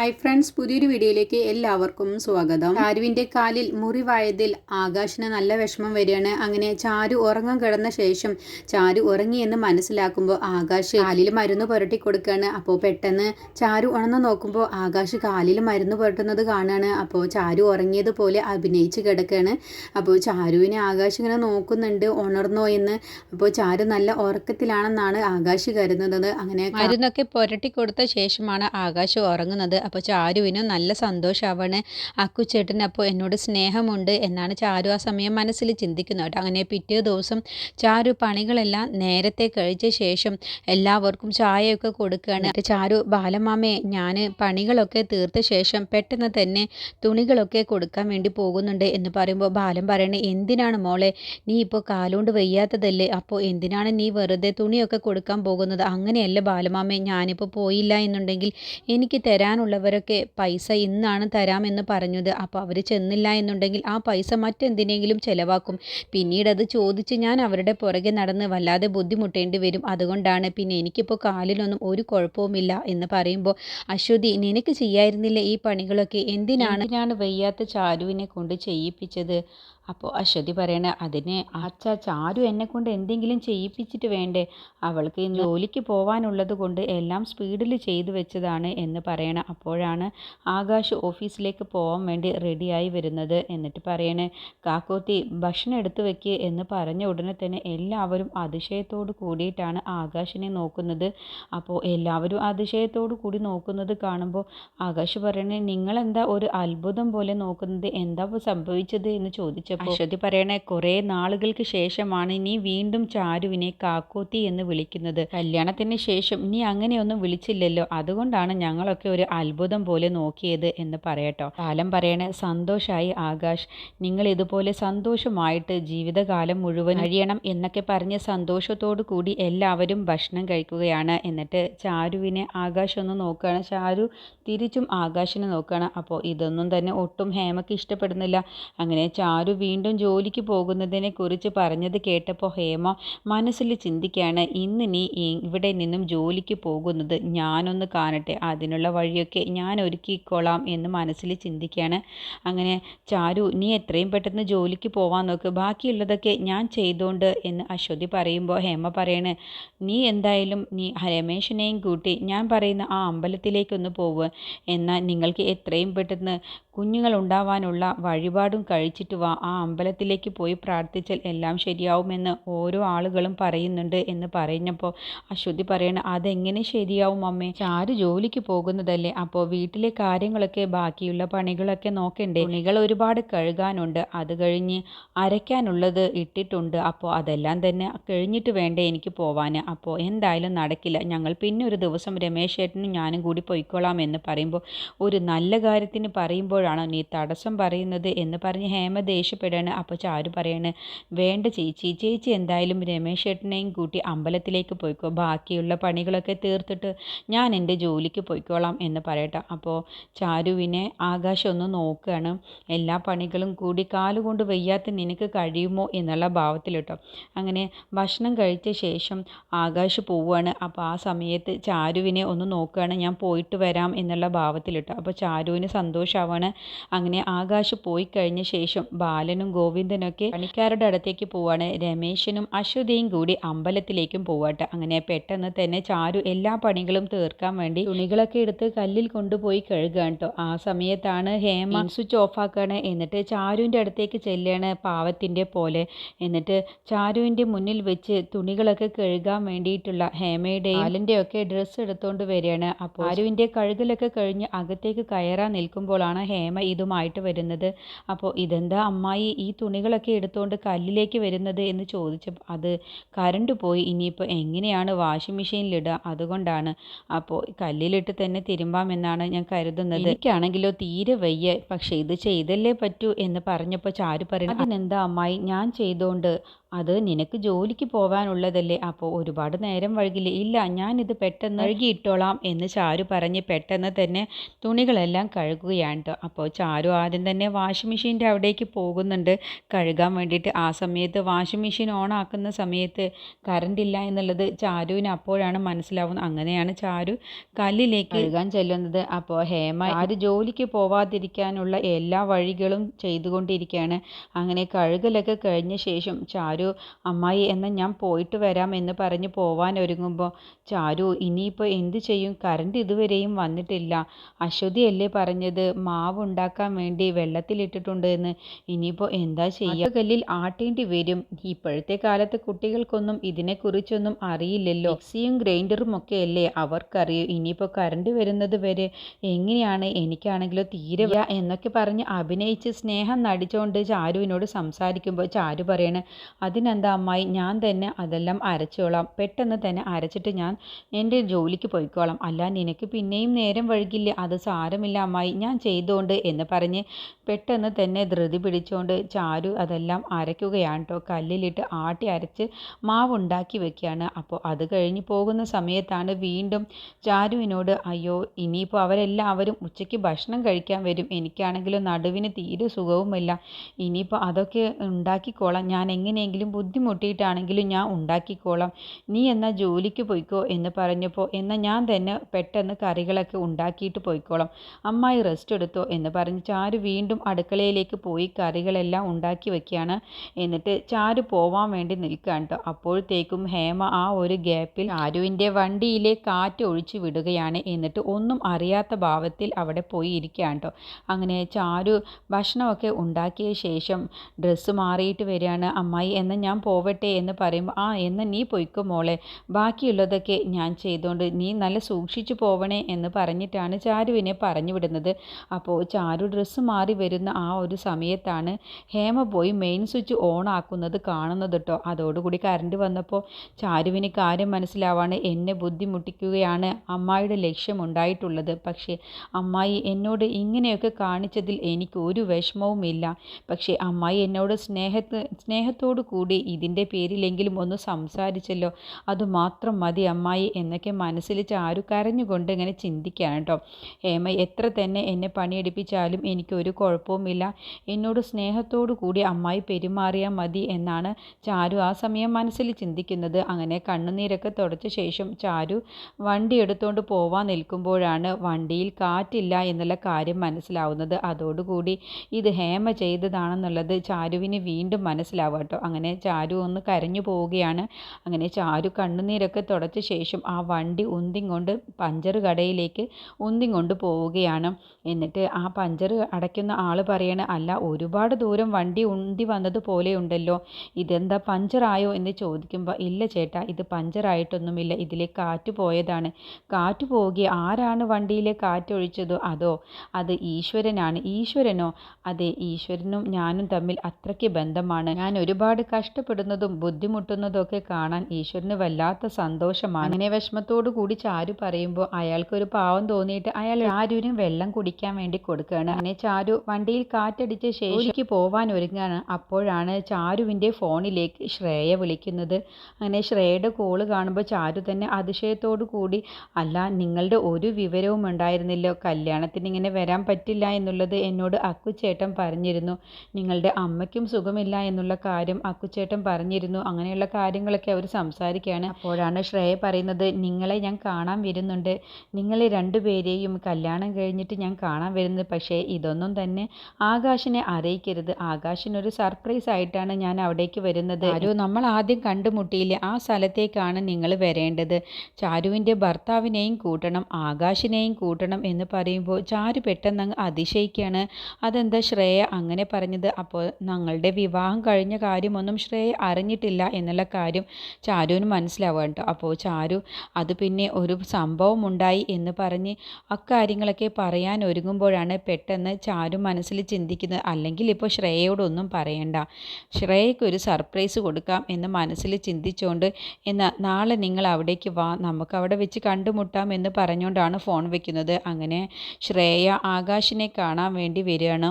Hi friends പുതിയൊരു വീഡിയോയിലേക്ക് എല്ലാവർക്കും സ്വാഗതം. ചാരുവിന്റെ കാലിൽ മുറിവായതിൽ ആകാശിന് നല്ല വിഷമം വരികയാണ്. അങ്ങനെ ചാരു ഉറങ്ങാൻ കിടന്ന ശേഷം ചാരു ഉറങ്ങിയെന്ന് മനസ്സിലാക്കുമ്പോൾ ആകാശ് കാലിൽ മരുന്ന് പുരട്ടി കൊടുക്കുകയാണ്. അപ്പോൾ പെട്ടെന്ന് ചാരു ഉണർന്ന് നോക്കുമ്പോൾ ആകാശ് കാലിൽ മരുന്ന് പുരട്ടുന്നത് കാണുകയാണ് അപ്പോൾ ചാരു ഉറങ്ങിയതുപോലെ അഭിനയിച്ച് കിടക്കുകയാണ്. അപ്പോൾ ചാരുവിനെ ആകാശ് ഇങ്ങനെ നോക്കുന്നുണ്ട് ഉണർന്നോ എന്ന്. അപ്പോൾ ചാരു നല്ല ഉറക്കത്തിലാണെന്നാണ് ആകാശ് കരുതുന്നത്. അങ്ങനെ മരുന്നൊക്കെ പുരട്ടി കൊടുത്ത ശേഷമാണ് ആകാശ് ഉറങ്ങുന്നത്. അപ്പോൾ ചാരുവിനും നല്ല സന്തോഷമാവാണ് അക്കുച്ചേട്ടൻ അപ്പോൾ എന്നോട് സ്നേഹമുണ്ട് എന്നാണ് ചാരു ആ സമയം മനസ്സിൽ ചിന്തിക്കുന്നത് കേട്ടോ. അങ്ങനെ പിറ്റേ ദിവസം ചാരു പണികളെല്ലാം നേരത്തെ കഴിച്ച ശേഷം എല്ലാവർക്കും ചായയൊക്കെ കൊടുക്കുകയാണ്. ചാരു ബാലമാമയെ ഞാൻ പണികളൊക്കെ തീർത്ത ശേഷം പെട്ടെന്ന് തന്നെ തുണികളൊക്കെ കൊടുക്കാൻ വേണ്ടി പോകുന്നുണ്ട് എന്ന് പറയുമ്പോൾ ബാലം പറയണേ എന്തിനാണ് മോളെ? നീ ഇപ്പോൾ കാലുകൊണ്ട് വയ്യാത്തതല്ലേ? അപ്പോൾ എന്തിനാണ് നീ വെറുതെ തുണിയൊക്കെ കൊടുക്കാൻ പോകുന്നത്? അങ്ങനെയല്ല ബാലമാമേ ഞാനിപ്പോൾ പോയില്ല എന്നുണ്ടെങ്കിൽ എനിക്ക് തരാനുള്ളവരൊക്കെ പൈസ ഇന്നാണ് തരാമെന്ന് പറഞ്ഞത്. അപ്പോൾ അവർ ചെന്നില്ല എന്നുണ്ടെങ്കിൽ ആ പൈസ മറ്റെന്തിനെങ്കിലും ചിലവാക്കും. പിന്നീട് അത് ചോദിച്ച് ഞാൻ അവരുടെ പുറകെ നടന്ന് വല്ലാതെ ബുദ്ധിമുട്ടേണ്ടി വരും. അതുകൊണ്ടാണ് പിന്നെ എനിക്കിപ്പോൾ കാലിലൊന്നും ഒരു കുഴപ്പവുമില്ല എന്ന് പറയുമ്പോൾ അശ്വതി നിനക്ക് ചെയ്യായിരുന്നില്ല ഈ പണികളൊക്കെ? എന്തിനാണ് ഞാൻ വയ്യാത്ത ചാരുവിനെ കൊണ്ട് ചെയ്യിപ്പിച്ചത്? അപ്പോൾ അശ്വതി പറയണ അതിന് അച്ഛാ ചാരു എന്നെ കൊണ്ട് എന്തെങ്കിലും ചെയ്യിപ്പിച്ചിട്ട് വേണ്ടേ? അവൾക്ക് ജോലിക്ക് പോവാനുള്ളത് കൊണ്ട് എല്ലാം സ്പീഡിൽ ചെയ്തു വെച്ചതാണ് എന്ന് പറയണ അപ്പോഴാണ് ആകാശ് ഓഫീസിലേക്ക് പോകാൻ വേണ്ടി റെഡിയായി വരുന്നത് എന്നിട്ട് പറയണേ കാക്കോത്തി ഭക്ഷണം എടുത്തു വെക്ക് എന്ന് പറഞ്ഞ ഉടനെ തന്നെ എല്ലാവരും അതിശയത്തോട് കൂടിയിട്ടാണ് ആകാശിനെ നോക്കുന്നത്. അപ്പോൾ എല്ലാവരും അതിശയത്തോട് കൂടി നോക്കുന്നത് കാണുമ്പോൾ ആകാശ് പറയണേ നിങ്ങളെന്താ ഒരു അത്ഭുതം പോലെ നോക്കുന്നത്? എന്താ സംഭവിച്ചത്? എന്ന് ചോദിച്ചപ്പോൾ അശ്വതി പറയണേ കുറേ നാളുകൾക്ക് ശേഷമാണ് നീ വീണ്ടും ചാരുവിനെ കാക്കോത്തി എന്ന് വിളിക്കുന്നത്. കല്യാണത്തിന് ശേഷം നീ അങ്ങനെയൊന്നും വിളിച്ചില്ലല്ലോ. അതുകൊണ്ടാണ് ഞങ്ങളൊക്കെ ഒരു അത്ഭുതം പോലെ നോക്കിയത് എന്ന് പറയട്ടോ. കാലം പറയണേ സന്തോഷായി ആകാശ് നിങ്ങൾ ഇതുപോലെ സന്തോഷമായിട്ട് ജീവിതകാലം മുഴുവൻ കഴിയണം എന്നൊക്കെ പറഞ്ഞ് സന്തോഷത്തോടു കൂടി എല്ലാവരും ഭക്ഷണം കഴിക്കുകയാണ്. എന്നിട്ട് ചാരുവിനെ ആകാശ് ഒന്ന് നോക്കുകയാണ്. ചാരു തിരിച്ചും ആകാശിനെ നോക്കുകയാണ്. അപ്പോൾ ഇതൊന്നും തന്നെ ഒട്ടും ഹേമയ്ക്ക് ഇഷ്ടപ്പെടുന്നില്ല. അങ്ങനെ ചാരു വീണ്ടും ജോലിക്ക് പോകുന്നതിനെക്കുറിച്ച് പറഞ്ഞത് കേട്ടപ്പോൾ ഹേമ മനസ്സിൽ ചിന്തിക്കുകയാണ് ഇന്ന് നീ ഇവിടെ നിന്നും ജോലിക്ക് പോകുന്നത്. ഞാനൊന്ന് കാണട്ടെ അതിനുള്ള വഴിയൊക്കെ ഞാൻ ഒരുക്കിക്കൊള്ളാം എന്ന് മനസ്സിൽ ചിന്തിക്കുകയാണ് അങ്ങനെ ചാരു നീ എത്രയും പെട്ടെന്ന് ജോലിക്ക് പോവാൻ നോക്ക്. ബാക്കിയുള്ളതൊക്കെ ഞാൻ ചെയ്തോണ്ട് എന്ന് അശ്വതി പറയുമ്പോൾ ഹേമ പറയണ് നീ എന്തായാലും നീ രമേശിനെയും കൂട്ടി ഞാൻ പറയുന്ന ആ അമ്പലത്തിലേക്കൊന്ന് പോവുക എന്നാൽ നിങ്ങൾക്ക് എത്രയും പെട്ടെന്ന് കുഞ്ഞുങ്ങൾ ഉണ്ടാവാനുള്ള വഴിപാടും കഴിച്ചിട്ട് വാ. ആ അമ്പലത്തിലേക്ക് പോയി പ്രാർത്ഥിച്ചാൽ എല്ലാം ശരിയാവുമെന്ന് ഓരോ ആളുകളും പറയുന്നുണ്ട് എന്ന് പറഞ്ഞപ്പോൾ അശ്വതി പറയണ അതെങ്ങനെ ശരിയാവും അമ്മേ? ചാരു ജോലിക്ക് പോകുന്നതല്ലേ? അപ്പോൾ വീട്ടിലെ കാര്യങ്ങളൊക്കെ ബാക്കിയുള്ള പണികളൊക്കെ നോക്കണ്ടേ? തുണികൾ ഒരുപാട് കഴുകാനുണ്ട്. അത് കഴിഞ്ഞ് അരയ്ക്കാനുള്ളത് ഇട്ടിട്ടുണ്ട്. അപ്പോൾ അതെല്ലാം തന്നെ കഴിഞ്ഞിട്ട് വേണ്ടേ എനിക്ക് പോവാൻ അപ്പോൾ എന്തായാലും നടക്കില്ല. ഞങ്ങൾ പിന്നെ ഒരു ദിവസം രമേശ് ചേട്ടനും ഞാനും കൂടി പോയിക്കോളാം എന്ന് പറയുമ്പോൾ ഒരു നല്ല കാര്യത്തിന് പറയുമ്പോഴാണോ നീ തടസ്സം പറയുന്നത് എന്ന് പറഞ്ഞ് ഹേമ ദേഷ്യപ്പെടുകയാണ്. അപ്പോൾ ചാരു പറയാണ് വേണ്ട ചേച്ചി ചേച്ചി എന്തായാലും രമേശ് ചേട്ടനെയും കൂട്ടി അമ്പലത്തിലേക്ക് പോയിക്കോ. ബാക്കിയുള്ള പണികളൊക്കെ തീർത്തിട്ട് ഞാൻ എന്റെ ജോലിക്ക് പോയിക്കോളാം എന്ന് പറയട്ടെ. അപ്പോൾ ചാരുവിനെ ആകാശം ഒന്ന് നോക്കുകയാണ്. എല്ലാ പണികളും കൂടി കാലുകൊണ്ട് വയ്യാത്ത നിനക്ക് കഴിയുമോ? എന്നുള്ള ഭാവത്തിൽ കേട്ടോ അങ്ങനെ ഭക്ഷണം കഴിച്ച ശേഷം ആകാശ് പോവുകയാണ്. അപ്പോൾ ആ സമയത്ത് ചാരുവിനെ ഒന്ന് നോക്കുകയാണ് ഞാൻ പോയിട്ട് വരാം എന്നുള്ള ഭാവത്തിൽ കേട്ടോ അപ്പോൾ ചാരുവിന് സന്തോഷമാവാണ് അങ്ങനെ ആകാശ് പോയി കഴിഞ്ഞ ശേഷം ബാലനും ഗോവിന്ദനൊക്കെ പണിക്കാരുടെ അടുത്തേക്ക് പോവാണ്. രമേശനും അശ്വതിയും കൂടി അമ്പലത്തിലേക്കും പോവാട്ടെ. അങ്ങനെ പെട്ടെന്ന് തന്നെ ചാരു എല്ലാ പണികളും തീർക്കാൻ വേണ്ടി തുണികളൊക്കെ എടുത്ത് കല്ലിൽ കൊണ്ടുപോയി കഴുകുകയാണ് കേട്ടോ ആ സമയത്താണ് ഹേമ സ്വിച്ച് ഓഫ് ആക്കുകയാണ് എന്നിട്ട് ചാരുവിന്റെ അടുത്തേക്ക് ചെല്ലുകയാണ് പാവത്തിന്റെ പോലെ. എന്നിട്ട് ചാരുവിന്റെ മുന്നിൽ വെച്ച് തുണികളൊക്കെ കഴുകാൻ വേണ്ടിയിട്ടുള്ള ഹേമയുടെ ബാലന്റെ ഒക്കെ ഡ്രസ്സ് എടുത്തുകൊണ്ട് വരികയാണ്. അപ്പോൾ ചാരുവിന്റെ കഴുകലൊക്കെ കഴിഞ്ഞ് അകത്തേക്ക് കയറാൻ നിൽക്കുമ്പോഴാണ് ഹേമ ഇതുമായിട്ട് വരുന്നത്. അപ്പോൾ ഇതെന്താ അമ്മായി ഈ തുണികളൊക്കെ എടുത്തുകൊണ്ട് കല്ലിലേക്ക് വരുന്നത് എന്ന് ചോദിച്ചപ്പോൾ അത് കറണ്ട് പോയി. ഇനിയിപ്പോൾ എങ്ങനെയാണ് വാഷിംഗ് മെഷീനിലിടുക അതുകൊണ്ടാണ്. അപ്പോൾ കല്ലിലിട്ട് തന്നെ തിരുമ്പാമെന്നാണ് ഞാൻ കരുതുന്നത്. എനിക്കാണെങ്കിലോ തീരെ വയ്യ. പക്ഷേ ഇത് ചെയ്തല്ലേ പറ്റൂ എന്ന് പറഞ്ഞപ്പോൾ ചാരു പറയുന്നത് അതിനെന്താ അമ്മായി? ഞാൻ ചെയ്തുകൊണ്ട് അത് നിനക്ക് ജോലിക്ക് പോവാനുള്ളതല്ലേ? അപ്പോൾ ഒരുപാട് നേരം വൈകില്ലേ. ഇല്ല ഞാനിത് പെട്ടെന്ന് കഴുകിയിട്ടോളാം എന്ന് ചാരു പറഞ്ഞ് പെട്ടെന്ന് തന്നെ തുണികളെല്ലാം കഴുകുകയാണ് കേട്ടോ അപ്പോൾ ചാരു ആദ്യം തന്നെ വാഷിംഗ് മെഷീന്റെ അവിടേക്ക് പോകുന്നുണ്ട്. കഴുകാൻ വേണ്ടിയിട്ട് ആ സമയത്ത് വാഷിംഗ് മെഷീൻ ഓൺ ആക്കുന്ന സമയത്ത് കറണ്ട് ഇല്ല എന്നുള്ളത് ചാരുവിന് അപ്പോഴാണ് മനസ്സിലാവുന്നത്. അങ്ങനെയാണ് ചാരു കല്ലിലേക്ക് കഴുകാൻ ചെല്ലുന്നത്. അപ്പോൾ ഹേമ ആര് ജോലിക്ക് പോവാതിരിക്കാനുള്ള എല്ലാ വഴികളും ചെയ്തുകൊണ്ടിരിക്കുകയാണ്. അങ്ങനെ കഴുകലൊക്കെ കഴിഞ്ഞ ശേഷം ചാരു അമ്മായി എന്നാൽ ഞാൻ പോയിട്ട് വരാം എന്ന് പറഞ്ഞ് പോവാൻ ഒരുങ്ങുമ്പോൾ ചാരു ഇനിയിപ്പോൾ എന്ത് ചെയ്യും? കറണ്ട് ഇതുവരെയും വന്നിട്ടില്ല. അശ്വതിയല്ലേ പറഞ്ഞത്? മാവ് ഉണ്ടാക്കാൻ വേണ്ടി വെള്ളത്തിലിട്ടിട്ടുണ്ട് എന്ന്. ഇനിയിപ്പോൾ എന്താ ചെയ്യുക കല്ലിൽ ആട്ടേണ്ടി വരും. ഇപ്പോഴത്തെ കാലത്ത് കുട്ടികൾക്കൊന്നും ഇതിനെക്കുറിച്ചൊന്നും അറിയില്ലല്ലോ. മിക്സിയും ഗ്രൈൻഡറും ഒക്കെ അല്ലേ അവർക്കറിയൂ. ഇനിയിപ്പോൾ കറണ്ട് വരുന്നത് വരെ എങ്ങനെയാണ്? എനിക്കാണെങ്കിലോ തീരെ എന്നൊക്കെ പറഞ്ഞ് അഭിനയിച്ച് സ്നേഹം നടിച്ചുകൊണ്ട് ചാരുവിനോട് സംസാരിക്കുമ്പോൾ ചാരു പറയണേ അതിനെന്താ അമ്മായി ഞാൻ തന്നെ അതെല്ലാം അരച്ചോളാം. പെട്ടെന്ന് തന്നെ അരച്ചിട്ട് ഞാൻ എന്റെ ജോലിക്ക് പോയിക്കോളാം. അല്ല നിനക്ക് പിന്നെയും നേരം വഴുകില്ലേ അത് സാരമില്ല അമ്മായി. ഞാൻ ചെയ്തോണ്ട് എന്ന് പറഞ്ഞ് പെട്ടെന്ന് തന്നെ ധൃതി പിടിച്ചുകൊണ്ട് ചാരു അതെല്ലാം അരയ്ക്കുകയാണ് കേട്ടോ കല്ലിലിട്ട് ആട്ടി അരച്ച് മാവുണ്ടാക്കി വെക്കുകയാണ്. അപ്പോൾ അത് കഴിഞ്ഞ് പോകുന്ന സമയത്താണ് വീണ്ടും ചാരുവിനോട് അയ്യോ ഇനിയിപ്പോൾ അവരെല്ലാവരും ഉച്ചയ്ക്ക് ഭക്ഷണം കഴിക്കാൻ വരും. എനിക്കാണെങ്കിലും നടുവിന് തീരെ സുഖവുമില്ല. ഇനിയിപ്പോൾ അതൊക്കെ ഉണ്ടാക്കിക്കോളാം. ഞാൻ എങ്ങനെയെങ്കിലും ബുദ്ധിമുട്ടിയിട്ടാണെങ്കിലും ഞാൻ ഉണ്ടാക്കിക്കോളാം. നീ എന്നാൽ ജോലിക്ക് പോയിക്കോ എന്ന് പറഞ്ഞപ്പോൾ എന്നാൽ ഞാൻ തന്നെ പെട്ടെന്ന് കറികളൊക്കെ ഉണ്ടാക്കിയിട്ട് പോയിക്കോളാം. അമ്മായി റെസ്റ്റ് എടുത്തോ എന്ന് പറഞ്ഞ് ചാരു വീണ്ടും അടുക്കളയിലേക്ക് പോയി കറികളെല്ലാം ഉണ്ടാക്കി വെക്കുകയാണ്. എന്നിട്ട് ചാരു പോവാൻ വേണ്ടി നിൽക്കുകയാണ് കേട്ടോ അപ്പോഴത്തേക്കും ഹേമ ആ ഒരു ഗ്യാപ്പിൽ ചാരുവിന്റെ വണ്ടിയിലെ കാറ്റ് ഒഴിച്ചു വിടുകയാണ്. എന്നിട്ട് ഒന്നും അറിയാത്ത ഭാവത്തിൽ അവിടെ പോയി ഇരിക്കുകയാണ് കേട്ടോ അങ്ങനെ ചാരു ഭക്ഷണമൊക്കെ ഉണ്ടാക്കിയ ശേഷം ഡ്രസ്സ് മാറിയിട്ട് വരികയാണ്. അമ്മായി എന്നാൽ ഞാൻ പോവട്ടെ എന്ന് പറയും ആ എന്നാൽ നീ പൊയ്ക്കോ മോളെ. ബാക്കിയുള്ളതൊക്കെ ഞാൻ ചെയ്തുകൊണ്ട് നീ നല്ല സൂക്ഷിച്ചു പോവണേ എന്ന് പറഞ്ഞിട്ടാണ് ചാരുവിനെ പറഞ്ഞു വിടുന്നത്. അപ്പോൾ ചാരു ഡ്രസ്സ് മാറി വരുന്ന ആ ഒരു സമയത്താണ് ഹേമ പോയി മെയിൻ സ്വിച്ച് ഓൺ ആക്കുന്നത് കാണുന്നത് കേട്ടോ അതോടുകൂടി കറണ്ട് വന്നപ്പോൾ ചാരുവിന് കാര്യം മനസ്സിലാവാണ്. എന്നെ ബുദ്ധിമുട്ടിക്കുകയാണ്. അമ്മായിയുടെ ലക്ഷ്യം ഉണ്ടായിട്ടുള്ളത്. പക്ഷേ അമ്മായി എന്നോട് ഇങ്ങനെയൊക്കെ കാണിച്ചതിൽ എനിക്ക് ഒരു വിഷമവുമില്ല. പക്ഷേ അമ്മായി എന്നോട് സ്നേഹത്ത് സ്നേഹത്തോടു കൂടി ഇതിന്റെ പേരിലെങ്കിലും ഒന്ന് സംസാരിച്ചല്ലോ. അതുമാത്രം മതി അമ്മായി എന്നൊക്കെ മനസ്സിൽ ചാരു കരഞ്ഞുകൊണ്ട് ഇങ്ങനെ ചിന്തിക്കുകയാണ് കേട്ടോ. ഹേമ എത്ര തന്നെ എന്നെ പണിയെടുപ്പിച്ചാലും എനിക്കൊരു കുഴപ്പവുമില്ല എന്നോട് സ്നേഹത്തോടു കൂടി അമ്മായി പെരുമാറിയാൽ മതി എന്നാണ് ചാരു ആ സമയം മനസ്സിൽ ചിന്തിക്കുന്നത്. അങ്ങനെ കണ്ണുനീരൊക്കെ തുടച്ച ശേഷം ചാരു വണ്ടി എടുത്തുകൊണ്ട് പോവാൻ നിൽക്കുമ്പോഴാണ് വണ്ടിയിൽ കാറ്റില്ല എന്നുള്ള കാര്യം മനസ്സിലാവുന്നത്. അതോടുകൂടി ഇത് ഹേമ ചെയ്തതാണെന്നുള്ളത് ചാരുവിന് വീണ്ടും മനസ്സിലാവുക കേട്ടോ. അങ്ങനെ ചാരു ഒന്ന് കരഞ്ഞു പോവുകയാണ്. അങ്ങനെ ചാരു കണ്ണുനീരൊക്കെ തുടച്ച ശേഷം ആ വണ്ടി ഉന്തിങ് കൊണ്ട് പഞ്ചർ കടയിലേക്ക് ഉന്തിങ് കൊണ്ട് പോവുകയാണ്. എന്നിട്ട് ആ പഞ്ചർ അടയ്ക്കുന്ന ആൾ പറയണ അല്ല ഒരുപാട് ദൂരം വണ്ടി ഉന്തി വന്നതുപോലെ ഉണ്ടല്ലോ. ഇതെന്താ പഞ്ചറായോ എന്ന് ചോദിക്കുമ്പോൾ ഇല്ല ചേട്ടാ ഇത് പഞ്ചറായിട്ടൊന്നുമില്ല ഇതിലെ കാറ്റ് പോയതാണ്. കാറ്റ് പോകി ആരാണ് വണ്ടിയിലെ കാറ്റ് ഒഴിച്ചതോ? അതോ അത് ഈശ്വരനാണ്. ഈശ്വരനോ? അതെ ഈശ്വരനും ഞാനും തമ്മിൽ അത്രയ്ക്ക് ബന്ധമാണ്. ഞാൻ ഒരുപാട് കഷ്ടപ്പെടുന്നതും ബുദ്ധിമുട്ടുന്നതും ഒക്കെ കാണാൻ ഈശ്വരന് വല്ലാത്ത സന്തോഷമാണ്. അങ്ങനെ വിഷമത്തോടു കൂടി ചാരു പറയുമ്പോൾ അയാൾക്കൊരു പാവം തോന്നിയിട്ട് അയാൾ ചാരുവിന് വെള്ളം കുടിക്കാൻ വേണ്ടി കൊടുക്കുകയാണ്. അങ്ങനെ ചാരു വണ്ടിയിൽ കാറ്റടിച്ച ശേഷിക്ക് പോവാൻ ഒരുങ്ങാണ്. അപ്പോഴാണ് ചാരുവിന്റെ ഫോണിലേക്ക് ശ്രേയ വിളിക്കുന്നത്. അങ്ങനെ ശ്രേയയുടെ കോൾ കാണുമ്പോൾ ചാരു തന്നെ അതിശയത്തോടു കൂടി അല്ല നിങ്ങളുടെ ഒരു വിവരവും ഉണ്ടായിരുന്നില്ലോ. കല്യാണത്തിന് ഇങ്ങനെ വരാൻ പറ്റില്ല എന്നുള്ളത് എന്നോട് അക്കുച്ചേട്ടൻ പറഞ്ഞിരുന്നു. നിങ്ങളുടെ അമ്മയ്ക്കും സുഖമില്ല എന്നുള്ള കാര്യം അക്കുച്ചേട്ടൻ പറഞ്ഞിരുന്നു. അങ്ങനെയുള്ള കാര്യങ്ങളൊക്കെ അവർ സംസാരിക്കുകയാണ്. അപ്പോഴാണ് ശ്രേയ പറയുന്നത് നിങ്ങളെ ഞാൻ കാണാൻ വരുന്നുണ്ട്. നിങ്ങളെ രണ്ടുപേരെയും കല്യാണം കഴിഞ്ഞിട്ട് ഞാൻ കാണാൻ വരുന്നത്. പക്ഷേ ഇതൊന്നും തന്നെ ആകാശിനെ അറിയിക്കരുത്. ആകാശിനൊരു സർപ്രൈസ് ആയിട്ടാണ് ഞാൻ അവിടേക്ക് വരുന്നത്. ചാരു നമ്മൾ ആദ്യം കണ്ടുമുട്ടിയില്ല. ആ സ്ഥലത്തേക്കാണ് നിങ്ങൾ വരേണ്ടത്. ചാരുവിന്റെ ഭർത്താവിനെയും കൂട്ടണം ആകാശിനെയും കൂട്ടണം എന്ന് പറയുമ്പോൾ ചാരു പെട്ടെന്ന് അങ്ങ് അതിശയിക്കുകയാണ്. അതെന്താ ശ്രേയ അങ്ങനെ പറഞ്ഞത്? അപ്പോൾ ഞങ്ങളുടെ വിവാഹം കഴിഞ്ഞ കാര്യമൊന്നും ശ്രേയ അറിഞ്ഞിട്ടില്ല എന്നുള്ള കാര്യം ചാരുവിന് മനസ്സിലാവുക കേട്ടോ. അപ്പോൾ ചാരു അത് പിന്നെ ഒരു സംഭവം ഉണ്ടായി എന്ന് പറഞ്ഞ് അക്കാര്യങ്ങളൊക്കെ പറയാൻ ഒരുങ്ങുമ്പോഴാണ് പെട്ടെന്ന് ചാരു മനസ്സിൽ ചിന്തിക്കുന്നത്. അല്ലെങ്കിൽ ഇപ്പോൾ ശ്രേയയോടൊന്നും പറയണ്ട. ശ്രേയയ്ക്ക് ഒരു സർപ്രൈസ് കൊടുക്കാം എന്ന് മനസ്സിൽ ചിന്തിച്ചുകൊണ്ട് എന്നാൽ നാളെ നിങ്ങൾ അവിടേക്ക് വാ. നമുക്ക് അവിടെ വെച്ച് കണ്ടുമുട്ടാം എന്ന് പറഞ്ഞുകൊണ്ടാണ് ഫോൺ വെക്കുന്നത്. അങ്ങനെ ശ്രേയ ആകാശിനെ കാണാൻ വേണ്ടി വരികയാണ്.